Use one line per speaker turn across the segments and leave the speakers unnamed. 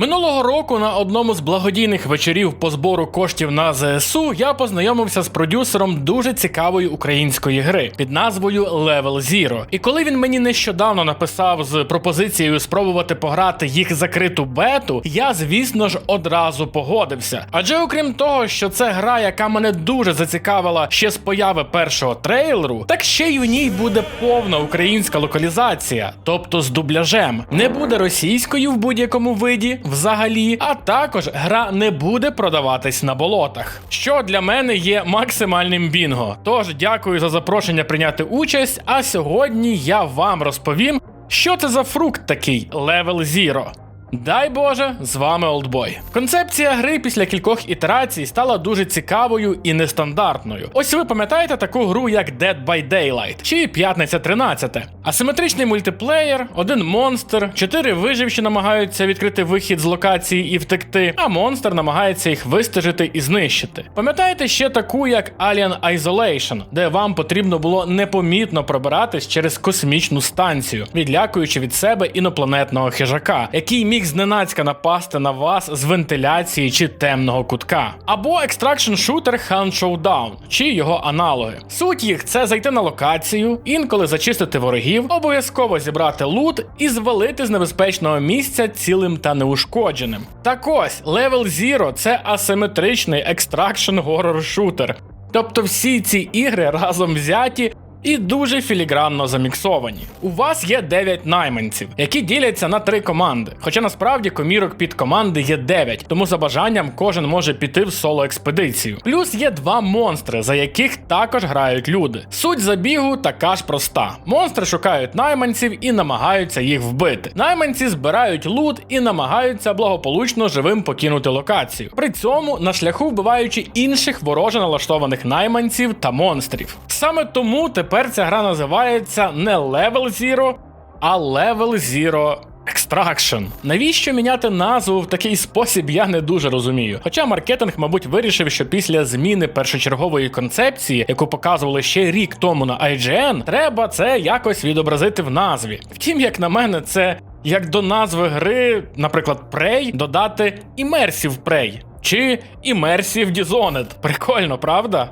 Минулого року на одному з благодійних вечорів по збору коштів на ЗСУ я познайомився з продюсером дуже цікавої української гри під назвою Level Zero. І коли він мені нещодавно написав з пропозицією спробувати пограти їх закриту бету, я звісно ж одразу погодився. Адже окрім того, що це гра, яка мене дуже зацікавила ще з появи першого трейлеру, так ще й у ній буде повна українська локалізація, тобто з дубляжем. Не буде російською в будь-якому виді взагалі, а також гра не буде продаватись на болотах, що для мене є максимальним бінго. Тож дякую за запрошення прийняти участь. А сьогодні я вам розповім, що це за фрукт такий Level Zero. Дай Боже, з вами Олдбой. Концепція гри після кількох ітерацій стала дуже цікавою і нестандартною. Ось ви пам'ятаєте таку гру, як Dead by Daylight чи П'ятниця 13. Асиметричний мультиплеєр, один монстр, чотири виживші намагаються відкрити вихід з локації і втекти, а монстр намагається їх вистежити і знищити. Пам'ятаєте ще таку, як Alien Isolation, де вам потрібно було непомітно пробиратись через космічну станцію, відлякуючи від себе інопланетного хижака, який міг зненацька напасти на вас з вентиляції чи темного кутка. Або екстракшн шутер Hunt Showdown, чи його аналоги. Суть їх це зайти на локацію, інколи зачистити ворогів, обов'язково зібрати лут і звалити з небезпечного місця цілим та неушкодженим. Так ось, Level Zero – це асиметричний екстракшн горор шутер. Тобто всі ці ігри разом взяті і дуже філігранно заміксовані. У вас є 9 найманців, які діляться на три команди. Хоча насправді комірок під команди є 9, тому за бажанням кожен може піти в соло експедицію. Плюс є два монстри, за яких також грають люди. Суть забігу така ж проста: монстри шукають найманців і намагаються їх вбити. Найманці збирають лут і намагаються благополучно живим покинути локацію. При цьому на шляху вбиваючи інших вороже налаштованих найманців та монстрів. Саме тому тепер ця гра називається не Level Zero, а Level Zero Extraction. Навіщо міняти назву в такий спосіб, я не дуже розумію. Хоча маркетинг, мабуть, вирішив, що після зміни першочергової концепції, яку показували ще рік тому на IGN, треба це якось відобразити в назві. Втім, як на мене, це як до назви гри, наприклад, Prey, додати Immersive Prey чи Immersive Dishonored. Прикольно, правда?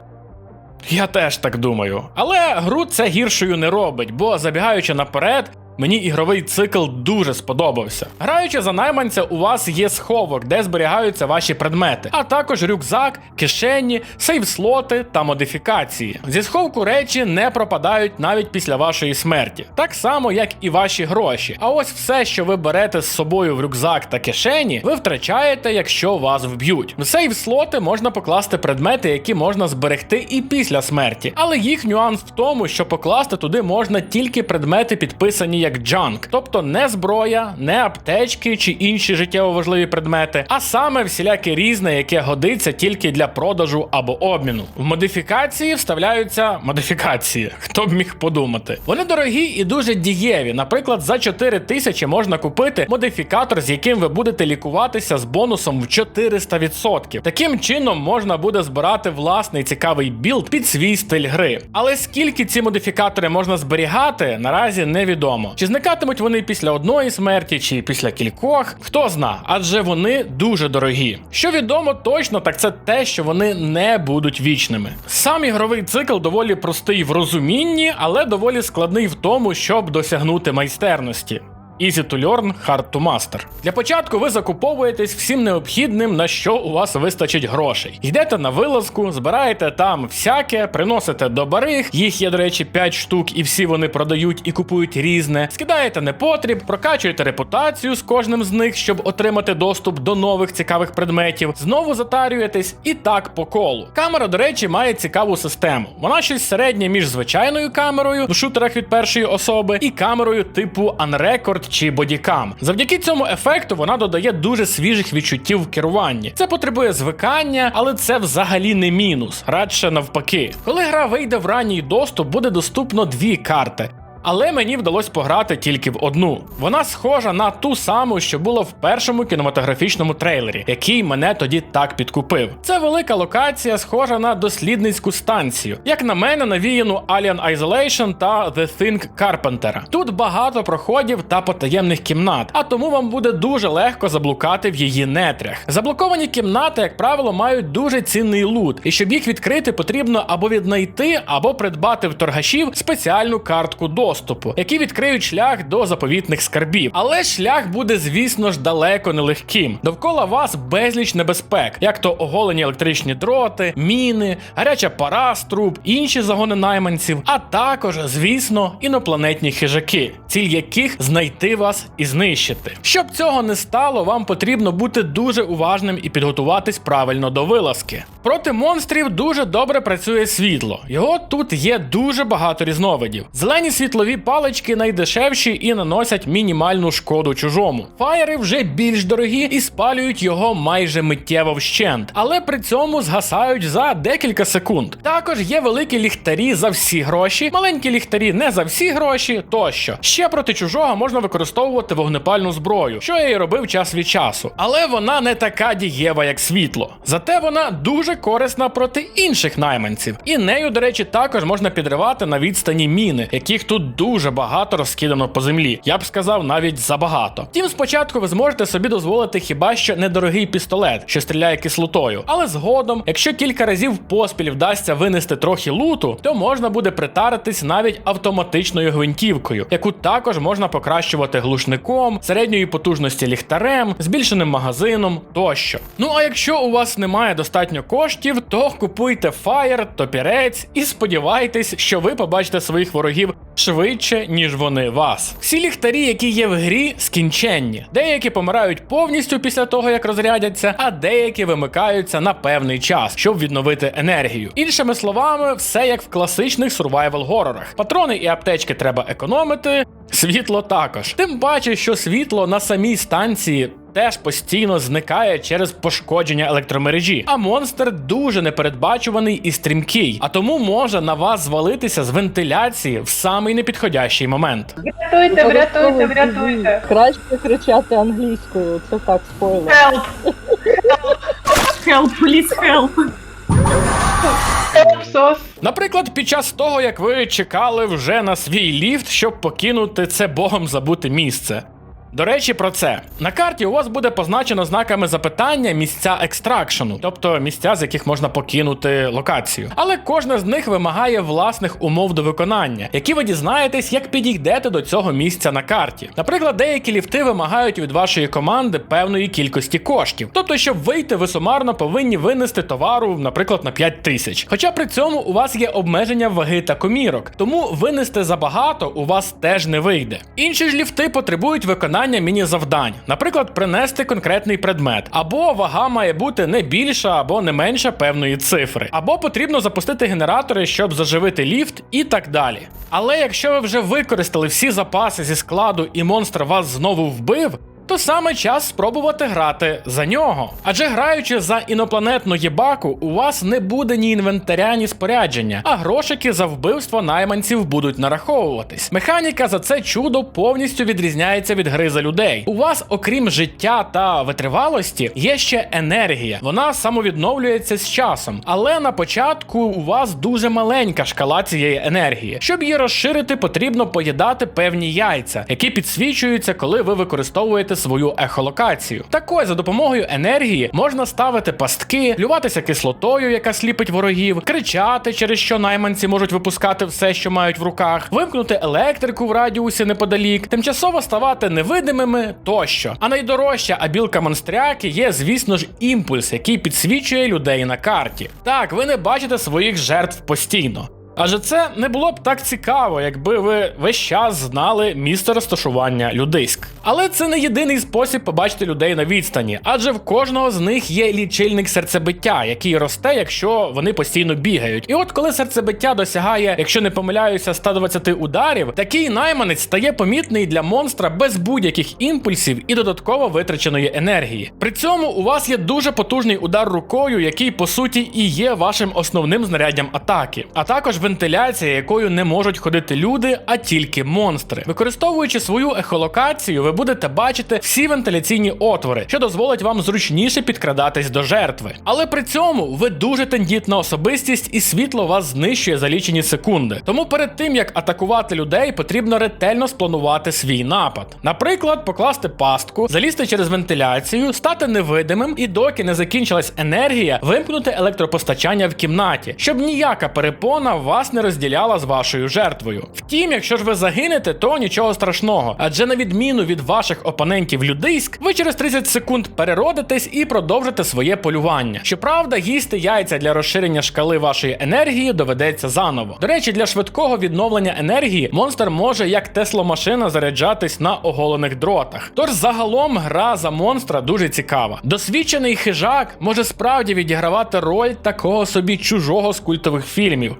Я теж так думаю. Але гру це гіршою не робить, бо забігаючи наперед. Мені ігровий цикл дуже сподобався. Граючи за найманця, у вас є сховок, де зберігаються ваші предмети, а також рюкзак, кишені, сейв-слоти та модифікації. Зі сховку речі не пропадають навіть після вашої смерті, так само як і ваші гроші. А ось все, що ви берете з собою в рюкзак та кишені, ви втрачаєте, якщо вас вб'ють. В сейв-слоти можна покласти предмети, які можна зберегти і після смерті, але їх нюанс в тому, що покласти туди можна тільки предмети, підписані як джанк, тобто не зброя, не аптечки чи інші життєво важливі предмети, а саме всіляке різне, яке годиться тільки для продажу або обміну. В модифікації вставляються модифікації. Хто б міг подумати? Вони дорогі і дуже дієві. Наприклад, за 4 тисячі можна купити модифікатор, з яким ви будете лікуватися з бонусом в 400%. Таким чином можна буде збирати власний цікавий білд під свій стиль гри. Але скільки ці модифікатори можна зберігати, наразі невідомо. Чи зникатимуть вони після одної смерті, чи після кількох, хто зна, адже вони дуже дорогі. Що відомо точно, так це те, що вони не будуть вічними. Сам ігровий цикл доволі простий в розумінні, але доволі складний в тому, щоб досягнути майстерності. Easy to learn, hard to master. Для початку ви закуповуєтесь всім необхідним, на що у вас вистачить грошей. Йдете на вилазку, збираєте там всяке, приносите до бариг, їх є, до речі, 5 штук, і всі вони продають і купують різне. Скидаєте непотріб, прокачуєте репутацію з кожним з них, щоб отримати доступ до нових цікавих предметів. Знову затарюєтесь і так по колу. Камера, до речі, має цікаву систему. Вона щось середнє між звичайною камерою в шутерах від першої особи і камерою типу Unrecord чи бодікам. Завдяки цьому ефекту вона додає дуже свіжих відчуттів в керуванні. Це потребує звикання, але це взагалі не мінус, радше навпаки. Коли гра вийде в ранній доступ, буде доступно дві карти. Але мені вдалося пограти тільки в одну. Вона схожа на ту саму, що була в першому кінематографічному трейлері, який мене тоді так підкупив. Це велика локація, схожа на дослідницьку станцію. Як на мене, навіяну Alien Isolation та The Thing Carpenter. Тут багато проходів та потаємних кімнат, а тому вам буде дуже легко заблукати в її нетрях. Заблоковані кімнати, як правило, мають дуже цінний лут, і щоб їх відкрити, потрібно або віднайти, або придбати в торгашів спеціальну картку доступу, які відкриють шлях до заповітних скарбів. Але шлях буде, звісно ж, далеко не легким. Довкола вас безліч небезпек, як то оголені електричні дроти, міни, гаряча пара з труб, інші загони найманців, а також, звісно, інопланетні хижаки, ціль яких знайти вас і знищити. Щоб цього не стало, вам потрібно бути дуже уважним і підготуватись правильно до вилазки. Проти монстрів дуже добре працює світло. Його тут є дуже багато різновидів. Зелені світлові палички найдешевші і наносять мінімальну шкоду чужому. Фаєри вже більш дорогі і спалюють його майже миттєво вщент, але при цьому згасають за декілька секунд. Також є великі ліхтарі за всі гроші, маленькі ліхтарі не за всі гроші тощо. Ще проти чужого можна використовувати вогнепальну зброю, що я і робив час від часу. Але вона не така дієва, як світло. Зате вона дуже корисна проти інших найманців. І нею, до речі, також можна підривати на відстані міни, яких тут дуже багато розкидано по землі. Я б сказав, навіть забагато. Втім, спочатку ви зможете собі дозволити хіба що недорогий пістолет, що стріляє кислотою. Але згодом, якщо кілька разів поспіль вдасться винести трохи луту, то можна буде притаритись навіть автоматичною гвинтівкою, яку також можна покращувати глушником, середньої потужності ліхтарем, збільшеним магазином тощо. Ну а якщо у вас немає достатньо коштів, то купуйте фаєр, топірець і сподівайтесь, що ви побачите своїх ворогів швидше, ніж вони вас. Всі ліхтарі, які є в грі, скінченні. Деякі помирають повністю після того, як розрядяться, а деякі вимикаються на певний час, щоб відновити енергію. Іншими словами, все як в класичних сурвайвал горорах. Патрони і аптечки треба економити. Світло також. Тим паче, що світло на самій станції теж постійно зникає через пошкодження електромережі. А монстр дуже непередбачуваний і стрімкий, а тому може на вас звалитися з вентиляції в самий непідходящий момент.
Врятуйте, врятуйте, врятуйте.
Краще кричати англійською, це так спойлер.
Help! Help, please help. Help.
Наприклад, під час того, як ви чекали вже на свій ліфт, щоб покинути це богом забуте місце. До речі, про це на карті у вас буде позначено знаками запитання місця екстракшену, тобто місця, з яких можна покинути локацію. Але кожна з них вимагає власних умов до виконання, які ви дізнаєтесь, як підійдете до цього місця на карті. Наприклад, деякі ліфти вимагають від вашої команди певної кількості коштів. Тобто, щоб вийти, ви сумарно повинні винести товару, наприклад, на 5 тисяч. Хоча при цьому у вас є обмеження ваги та комірок, тому винести забагато у вас теж не вийде. Інші ж ліфти потребують виконання міні-завдань, наприклад, принести конкретний предмет, або вага має бути не більша або не менша певної цифри, або потрібно запустити генератори, щоб заживити ліфт, і так далі. Але якщо ви вже використали всі запаси зі складу і монстр вас знову вбив. То саме час спробувати грати за нього. Адже граючи за інопланетну єбаку, у вас не буде ні інвентаря, ні спорядження, а грошики за вбивство найманців будуть нараховуватись. Механіка за це чудо повністю відрізняється від гри за людей. У вас, окрім життя та витривалості, є ще енергія. Вона самовідновлюється з часом. Але на початку у вас дуже маленька шкала цієї енергії. Щоб її розширити, потрібно поїдати певні яйця, які підсвічуються, коли ви використовуєте свою ехолокацію. Так ось за допомогою енергії можна ставити пастки, плюватися кислотою, яка сліпить ворогів, кричати, через що найманці можуть випускати все, що мають в руках, вимкнути електрику в радіусі неподалік, тимчасово ставати невидимими тощо. А найдорожча абілка монстряки є, звісно ж, імпульс, який підсвічує людей на карті. Так, ви не бачите своїх жертв постійно. Адже це не було б так цікаво, якби ви весь час знали місце розташування людиськ. Але це не єдиний спосіб побачити людей на відстані, адже в кожного з них є лічильник серцебиття, який росте, якщо вони постійно бігають. І от коли серцебиття досягає, якщо не помиляюся, 120 ударів, такий найманець стає помітний для монстра без будь-яких імпульсів і додатково витраченої енергії. При цьому у вас є дуже потужний удар рукою, який по суті і є вашим основним знаряддям атаки. А також вентиляція, якою не можуть ходити люди, а тільки монстри. Використовуючи свою ехолокацію, ви будете бачити всі вентиляційні отвори, що дозволить вам зручніше підкрадатись до жертви. Але при цьому ви дуже тендітна особистість, і світло вас знищує за лічені секунди. Тому перед тим як атакувати людей, потрібно ретельно спланувати свій напад. Наприклад, покласти пастку, залізти через вентиляцію, стати невидимим і доки не закінчилась енергія, вимкнути електропостачання в кімнаті, щоб ніяка перепона вас не розділяла з вашою жертвою. Втім, якщо ж ви загинете, то нічого страшного, адже на відміну від ваших опонентів людиськ, ви через 30 секунд переродитесь і продовжите своє полювання. Щоправда, їсти яйця для розширення шкали вашої енергії доведеться заново. До речі, для швидкого відновлення енергії монстр може як тесломашина заряджатись на оголених дротах. Тож загалом гра за монстра дуже цікава. Досвідчений хижак може справді відігравати роль такого собі чужого з культових фільмів,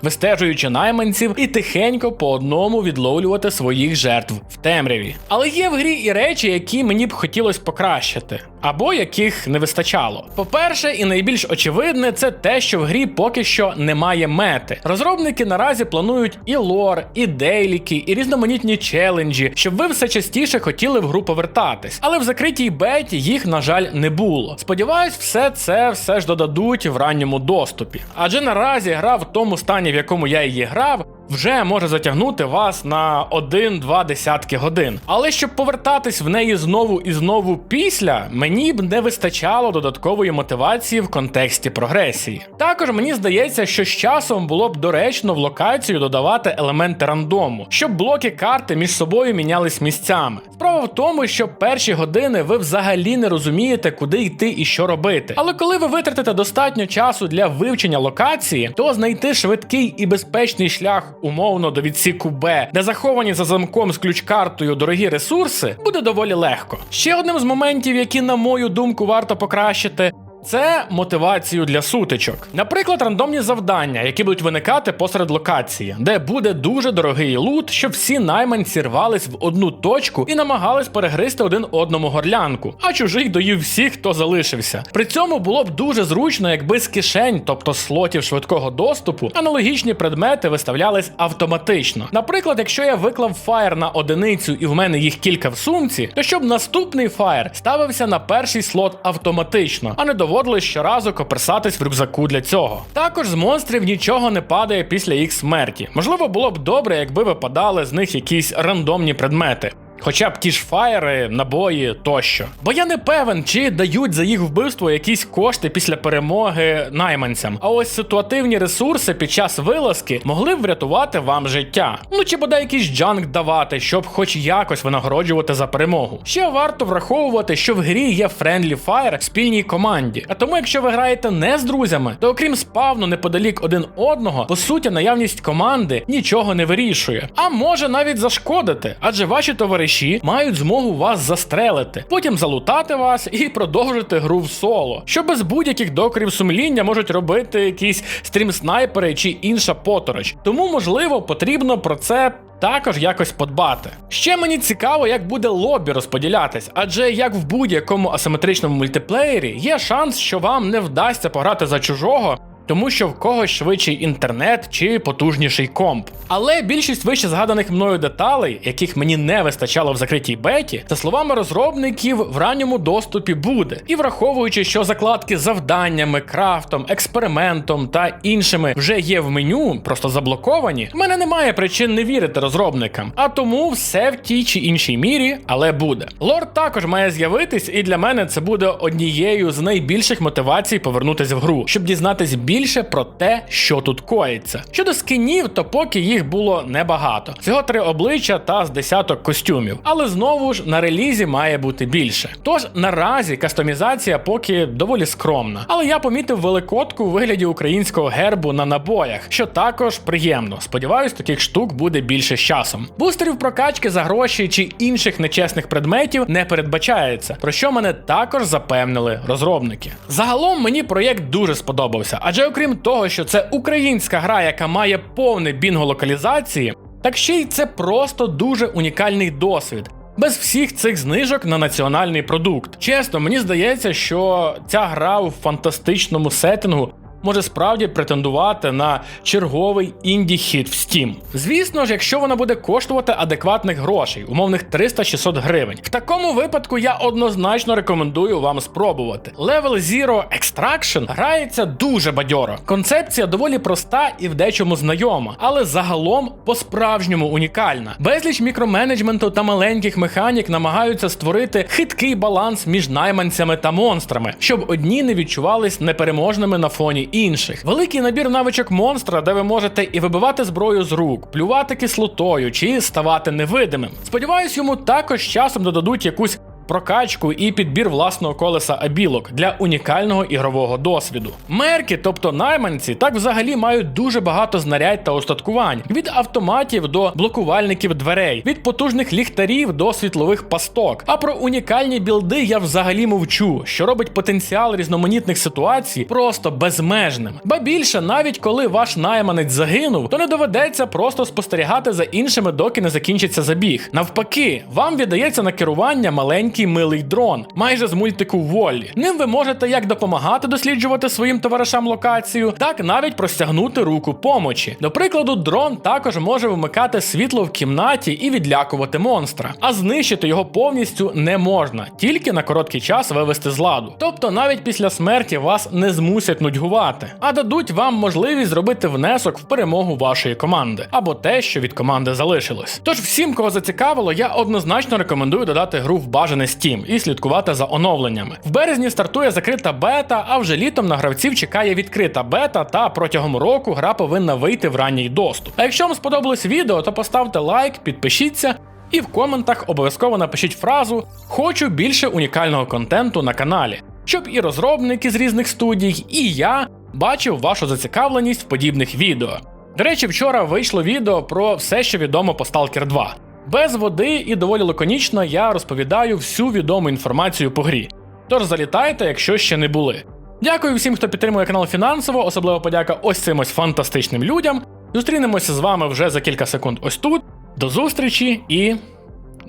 вистежуючи найманців і тихенько по одному відловлювати своїх жертв в темряві. Але є в грі і речі, які мені б хотілося покращити, або яких не вистачало. По-перше, і найбільш очевидне, це те, що в грі поки що немає мети. Розробники наразі планують і лор, і дейліки, і різноманітні челенджі, щоб ви все частіше хотіли в гру повертатись. Але в закритій беті їх, на жаль, не було. Сподіваюсь, все це все ж додадуть в ранньому доступі. Адже наразі гра в тому стані, в якому я її грав. Вже може затягнути вас на один-два десятки годин. Але щоб повертатись в неї знову і знову після, мені б не вистачало додаткової мотивації в контексті прогресії. Також мені здається, що з часом було б доречно в локацію додавати елементи рандому, щоб блоки карти між собою мінялись місцями. Справа в тому, що перші години ви взагалі не розумієте, куди йти і що робити. Але коли ви витратите достатньо часу для вивчення локації, то знайти швидкий і безпечний шлях умовно до відсіку Б, де заховані за замком з ключ-картою дорогі ресурси, буде доволі легко. Ще одним з моментів, які, на мою думку, варто покращити. Це мотивацію для сутичок. Наприклад, рандомні завдання, які будуть виникати посеред локації, де буде дуже дорогий лут, щоб всі найманці рвались в одну точку і намагались перегризти один одному горлянку, а чужий доїв всіх, хто залишився. При цьому було б дуже зручно, якби з кишень, тобто слотів швидкого доступу, аналогічні предмети виставлялись автоматично. Наприклад, якщо я виклав фаєр на одиницю і в мене їх кілька в сумці, то щоб наступний фаєр ставився на перший слот автоматично, а не доводилось щоразу коперсатись в рюкзаку для цього. Також з монстрів нічого не падає після їх смерті. Можливо, було б добре, якби випадали з них якісь рандомні предмети. Хоча б ті ж фаєри, набої тощо. Бо я не певен, чи дають за їх вбивство якісь кошти після перемоги найманцям. А ось ситуативні ресурси під час вилазки могли б врятувати вам життя. Ну чи бодай якийсь джанк давати, щоб хоч якось винагороджувати за перемогу. Ще варто враховувати, що в грі є френдлі фаєр в спільній команді. А тому, якщо ви граєте не з друзями, то окрім спавну неподалік один одного, по суті, наявність команди нічого не вирішує, а може навіть зашкодити, адже ваші товариші мають змогу вас застрелити, потім залутати вас і продовжити гру в соло, що без будь-яких докорів сумління можуть робити якісь стрім-снайпери чи інша потороч. Тому, можливо, потрібно про це. Також якось подбати. Ще мені цікаво, як буде лобі розподілятись, адже як в будь-якому асиметричному мультиплеєрі є шанс, що вам не вдасться пограти за чужого, тому що в когось швидший інтернет чи потужніший комп. Але більшість вище згаданих мною деталей, яких мені не вистачало в закритій беті, за словами розробників, в ранньому доступі буде. І враховуючи, що закладки завданнями, крафтом, експериментом та іншими вже є в меню, просто заблоковані, в мене немає причин не вірити розробникам. А тому все в тій чи іншій мірі, але буде. Лорд також має з'явитись, і для мене це буде однією з найбільших мотивацій повернутися в гру, щоб дізнатись більше про те, що тут коїться. Щодо скінів, то поки їх було небагато. Всього три обличчя та з десяток костюмів. Але знову ж на релізі має бути більше. Тож наразі кастомізація поки доволі скромна. Але я помітив великодку у вигляді українського гербу на набоях, що також приємно. Сподіваюсь, таких штук буде більше з часом. Бустерів прокачки за гроші чи інших нечесних предметів не передбачається, про що мене також запевнили розробники. Загалом мені проєкт дуже сподобався, адже окрім того, що це українська гра, яка має повне бінго локалізації, так ще й це просто дуже унікальний досвід. Без всіх цих знижок на національний продукт. Чесно, мені здається, що ця гра у фантастичному сеттингу може справді претендувати на черговий інді-хіт в Steam. Звісно ж, якщо вона буде коштувати адекватних грошей, умовних 300-600 гривень. В такому випадку я однозначно рекомендую вам спробувати. Level Zero Extraction грається дуже бадьоро. Концепція доволі проста і в дечому знайома, але загалом по-справжньому унікальна. Безліч мікроменеджменту та маленьких механік намагаються створити хиткий баланс між найманцями та монстрами, щоб одні не відчувались непереможними на фоні інших. Великий набір навичок монстра, де ви можете і вибивати зброю з рук, плювати кислотою чи ставати невидимим. Сподіваюсь, йому також часом додадуть якусь прокачку і підбір власного колеса абілок для унікального ігрового досвіду. Мерки, тобто найманці, так взагалі мають дуже багато знарядь та устаткувань від автоматів до блокувальників дверей, від потужних ліхтарів до світлових пасток. А про унікальні білди я взагалі мовчу, що робить потенціал різноманітних ситуацій просто безмежним. Ба більше, навіть коли ваш найманець загинув, то не доведеться просто спостерігати за іншими, доки не закінчиться забіг. Навпаки, вам віддається на керування маленький милий дрон, майже з мультику Воллі. Ним ви можете як допомагати досліджувати своїм товаришам локацію, так навіть простягнути руку помочі. До прикладу, дрон також може вимикати світло в кімнаті і відлякувати монстра, а знищити його повністю не можна, тільки на короткий час вивести з ладу. Тобто навіть після смерті вас не змусять нудьгувати, а дадуть вам можливість зробити внесок в перемогу вашої команди або те, що від команди залишилось. Тож всім, кого зацікавило, я однозначно рекомендую додати гру в бажаний Steam і слідкувати за оновленнями. В березні стартує закрита бета, а вже літом на гравців чекає відкрита бета, та протягом року гра повинна вийти в ранній доступ. А якщо вам сподобалось відео, то поставте лайк, підпишіться. І в коментах обов'язково напишіть фразу Хочу більше унікального контенту на каналі, щоб і розробники з різних студій, і я бачив вашу зацікавленість в подібних відео. До речі, вчора вийшло відео про все, що відомо по Stalker 2. Без води і доволі лаконічно я розповідаю всю відому інформацію по грі. Тож залітайте, якщо ще не були. Дякую всім, хто підтримує канал фінансово, особливо подяка ось цим ось фантастичним людям. Зустрінемося з вами вже за кілька секунд ось тут. До зустрічі і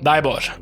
дай Боже!